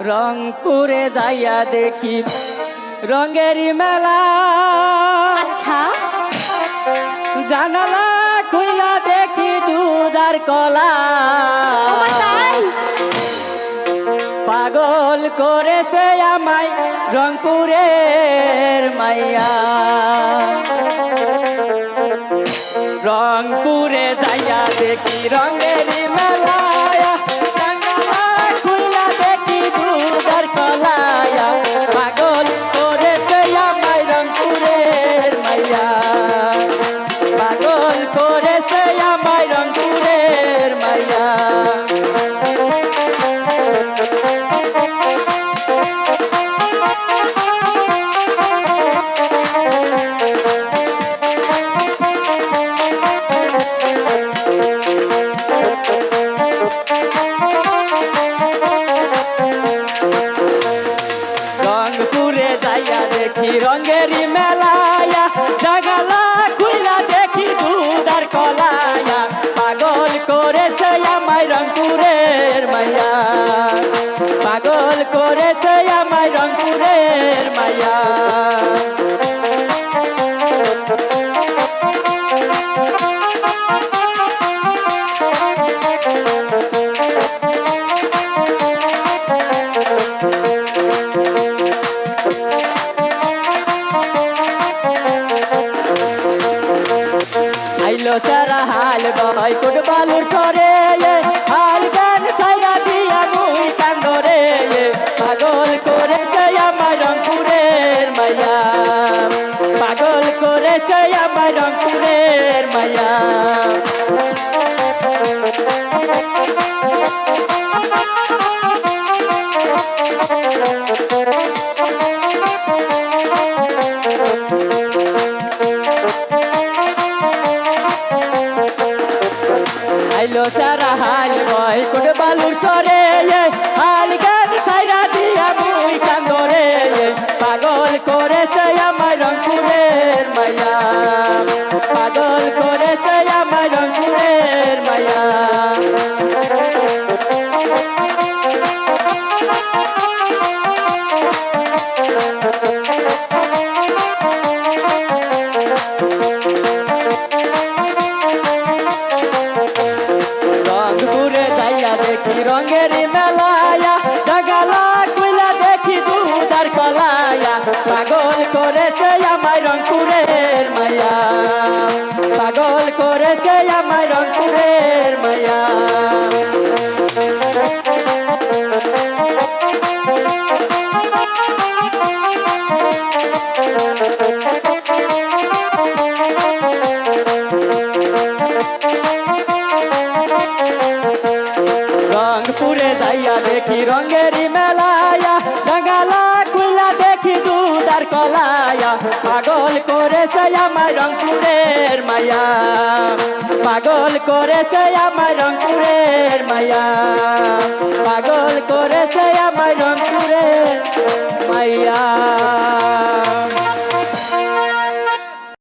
রংপুরে যাইয়া দেখি রঙেরই মেলা। আচ্ছা। জানালা খুইলা দেখি দুধ আর কলা পাগল করেছে আমায় রংপুরের মাইয়া। রংপুরে যাইয়া দেখি রঙেরই মেলা। যাইয়া দেখি মেলায়া, জাগালা খুইলা দেখি দুধ কলায়া। পাগল করেছে আমায় রংপুরের মাইয়া। পাগল করেছে আমায় রংপুরের মাইয়া। আইলো সারা হাল বয় কুট বালুর হাল গান ছাইরা দিয়া মুই কান্দরে পাগল করেছে আমার রংপুরের মায়া পাগল করেছে আমার রংপুরের মাইয়া। আইলো সারা হাল বয়। কোন বালুর চরে হাল গান ছাইরা দিয়া মুই কান্দরে পাগল করেছে আমার রংপুরের মায়া। পাগল করেছে আমার রংপুরের মাইয়া দেখি রঙের মেলায়া, ডাগালা কইলা দেখি দুধ কলায়া পাগল করেছে আমায় রংপুরের মায়া। পাগল করেছে আমায় রংপুরের মায়া। রংপুরে দেখি রঙেরই মেলায়া জঙ্গলা খুলা দেখি দুদার কলায়া। পাগল করেছে আমার রংপুরের মায়া। পাগল করেছে আমার রংপুরের মায়া। পাগল করেছে আমার রংপুরের মাইয়া